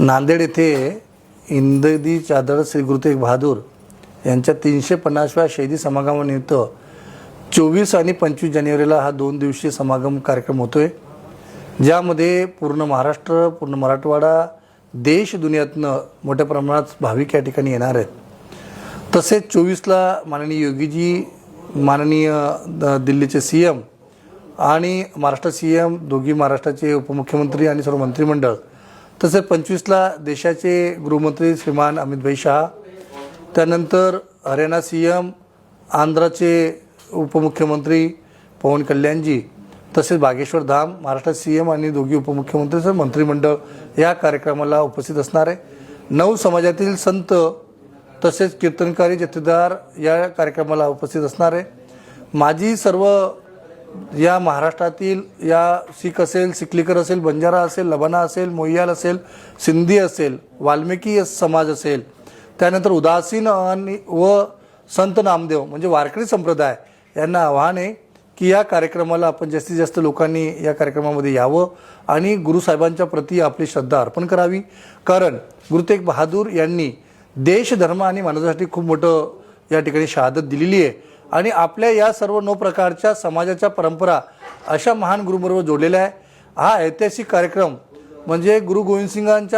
नांदेड येथे इंददी चादर श्री गुरु तेग बहादूर यांच्या तीनशे पन्नासव्या शहीदी समागमानिमित्त चोवीस आणि पंचवीस जानेवारीला हा दोन दिवसीय समागम कार्यक्रम होतो आहे ज्यामध्ये पूर्ण महाराष्ट्र पूर्ण मराठवाडा देश दुनियातनं मोठ्या प्रमाणात भाविक या ठिकाणी येणार आहेत. तसेच चोवीसला माननीय योगीजी माननीय द- दिल्लीचे सी एम आणि महाराष्ट्र सी एम दोघी महाराष्ट्राचे उपमुख्यमंत्री आणि सर्व मंत्रिमंडळ तसेच पंचवीसला देशाचे गृहमंत्री श्रीमान अमितभाई शहा त्यानंतर हरियाणा सी एम आंध्राचे उपमुख्यमंत्री पवन कल्याणजी तसेच बागेश्वर धाम महाराष्ट्र सी एम आणि दोघी उपमुख्यमंत्री तसेच मंत्रिमंडळ या कार्यक्रमाला उपस्थित असणार आहे. नऊ समाजातील संत तसेच कीर्तनकारी जथेदार या कार्यक्रमाला उपस्थित असणार आहे. माझी सर्व या महाराष्ट्रातील या सिख असेल सिकलीकर असेल बंजारा असेल लबाना असेल मोयाल असेल सिंधी असेल वाल्मिकी समाज असेल त्यानंतर उदासीन आणि व संत नामदेव म्हणजे वारकरी संप्रदाय यांना आव्हान आहे की या कार्यक्रमाला आपण जास्तीत जास्त लोकांनी या कार्यक्रमामध्ये यावं आणि गुरुसाहेबांच्या प्रती आपली श्रद्धा अर्पण करावी. कारण गुरु तेग बहादूर यांनी देश धर्म आणि मानवासाठी खूप मोठं या ठिकाणी शहादत दिलेली आहे. आणि आपल्या या सर्व नऊ प्रकारच्या समाजाच्या परंपरा अशा महान गुरुबरोबर जोडलेल्या आहे. हा ऐतिहासिक कार्यक्रम म्हणजे गुरु गोविंद सिंगांच्या